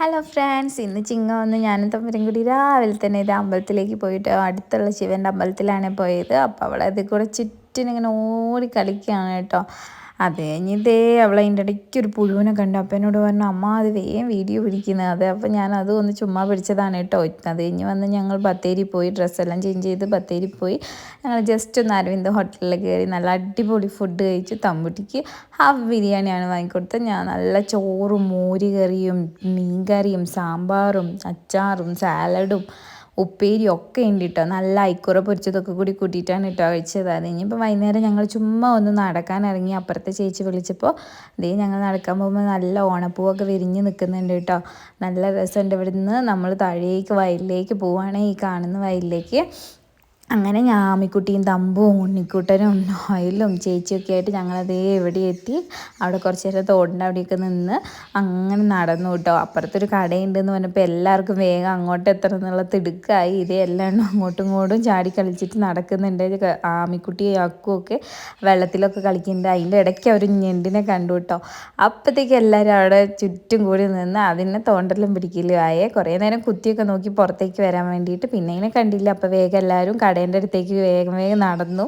Hello friends ഇന്ന് ചിങ്ങ വന്ന് ഞാനും തമ്പരും കൂടി രാവിലെ തന്നെ ഇത് അമ്പലത്തിലേക്ക് പോയിട്ട് അടുത്തുള്ള ശിവന്റെ അമ്പലത്തിലാണ് പോയത്. അപ്പോൾ അവിടെ കുറച്ച് ചുറ്റിനിങ്ങനെ ഓടി കളിക്കുകയാണ് കേട്ടോ. അത് കഴിഞ്ഞ് ഇതേ അവളെ അതിന്റെ ഇടയ്ക്ക് ഒരു പുഴുവിനെ കണ്ട്. അപ്പം എന്നോട് പറഞ്ഞു അമ്മ അത് വേഗം വീഡിയോ പിടിക്കുന്നത് അതെ അപ്പം ഞാൻ അത് ഒന്ന് ചുമ്മാ പിടിച്ചതാണ് കേട്ടോ. അത് കഴിഞ്ഞ് വന്ന് ഞങ്ങൾ ബത്തേരി പോയി ഡ്രസ്സെല്ലാം ചേഞ്ച് ചെയ്ത് ബത്തേരി പോയി. ഞങ്ങൾ ജസ്റ്റ് ഒന്ന് അരവിന്ദ് ഹോട്ടലിൽ കയറി നല്ല അടിപൊളി ഫുഡ് കഴിച്ച്. തമ്പുട്ടിക്ക് ഹാഫ് ബിരിയാണിയാണ് വാങ്ങിക്കൊടുത്തത്. ഞാൻ നല്ല ചോറും മോര് കറിയും മീൻ കറിയും സാമ്പാറും അച്ചാറും സാലഡും ഉപ്പേരി ഒക്കെ ഉണ്ട് കേട്ടോ നല്ല ഐക്കുറ പൊരിച്ചതൊക്കെ കൂടി കൂട്ടിയിട്ടാണ് കേട്ടോ കഴിച്ചത്. അത് ഇനിയിപ്പോൾ വൈകുന്നേരം ഞങ്ങൾ ചുമ്മാ ഒന്ന് നടക്കാൻ ഇറങ്ങി അപ്പുറത്തെ ചേച്ചി വിളിച്ചപ്പോൾ ഇതേ ഞങ്ങൾ നടക്കാൻ പോകുമ്പോൾ നല്ല ഓണപ്പൂവൊക്കെ വിരിഞ്ഞ് നിൽക്കുന്നുണ്ട് കേട്ടോ. നല്ല രസമുണ്ട്. ഇവിടുന്ന് നമ്മൾ താഴേക്ക് വയലിലേക്ക് പോവുകയാണെങ്കിൽ ഈ കാണുന്ന വയലിലേക്ക്. അങ്ങനെ ഞാമിക്കുട്ടിയും തമ്പും ഉണ്ണിക്കുട്ടനും നോയലും ചേച്ചിയൊക്കെ ആയിട്ട് ഞങ്ങളതേ എവിടെ എത്തി. അവിടെ കുറച്ച് നേരം തോടിന്റെ അവിടെയൊക്കെ നിന്ന് അങ്ങനെ നടന്നു കേട്ടോ. അപ്പുറത്തൊരു കടയുണ്ടെന്ന് പറഞ്ഞപ്പോൾ എല്ലാവർക്കും വേഗം അങ്ങോട്ട് എത്തണം എന്നുള്ള തിടുക്കായി ഇതേ എല്ലാണ്ടും അങ്ങോട്ടും ഇങ്ങോട്ടും ചാടി കളിച്ചിട്ട് നടക്കുന്നുണ്ട്. ആമിക്കുട്ടിയും അക്കും ഒക്കെ വെള്ളത്തിലൊക്കെ കളിക്കുന്നുണ്ട്. അതിന്റെ ഇടയ്ക്ക് അവർ ഞെണ്ടിനെ കണ്ടു കേട്ടോ. അപ്പോഴത്തേക്ക് എല്ലാവരും അവിടെ ചുറ്റും കൂടി നിന്ന് അതിനെ തോണ്ടലും പിടിക്കലും ആയേ കുറേ നേരം കുത്തിയൊക്കെ നോക്കി പുറത്തേക്ക് വരാൻ വേണ്ടിയിട്ട് പിന്നെ ഇതിനെ കണ്ടില്ല. അപ്പോൾ വേഗം എല്ലാവരും കട കടേന്റെ അടുത്തേക്ക് വേഗം വേഗം നടന്നു.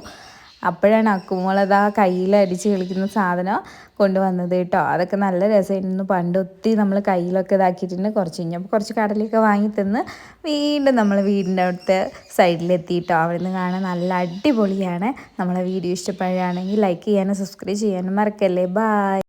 അപ്പോഴാണ് അക്കുമോളത് ആ കയ്യിൽ അടിച്ച് കളിക്കുന്ന സാധനം കൊണ്ടുവന്നത് കേട്ടോ. അതൊക്കെ നല്ല രസമായിരുന്നു. പണ്ട് ഒത്തിരി നമ്മൾ കയ്യിലൊക്കെ ഇതാക്കിയിട്ടുണ്ട്. കുറച്ച് കഴിഞ്ഞപ്പോൾ കുറച്ച് കടലൊക്കെ വാങ്ങി തന്ന് വീണ്ടും നമ്മൾ വീടിന്റെ അടുത്ത് സൈഡിലെത്തി കേട്ടോ. നിന്ന് കാണാൻ നല്ല അടിപൊളിയാണ്. നമ്മളെ വീഡിയോ ഇഷ്ടപ്പെടുകയാണെങ്കിൽ ലൈക്ക് ചെയ്യാനും സബ്സ്ക്രൈബ് ചെയ്യാനും മറക്കല്ലേ. ബായ്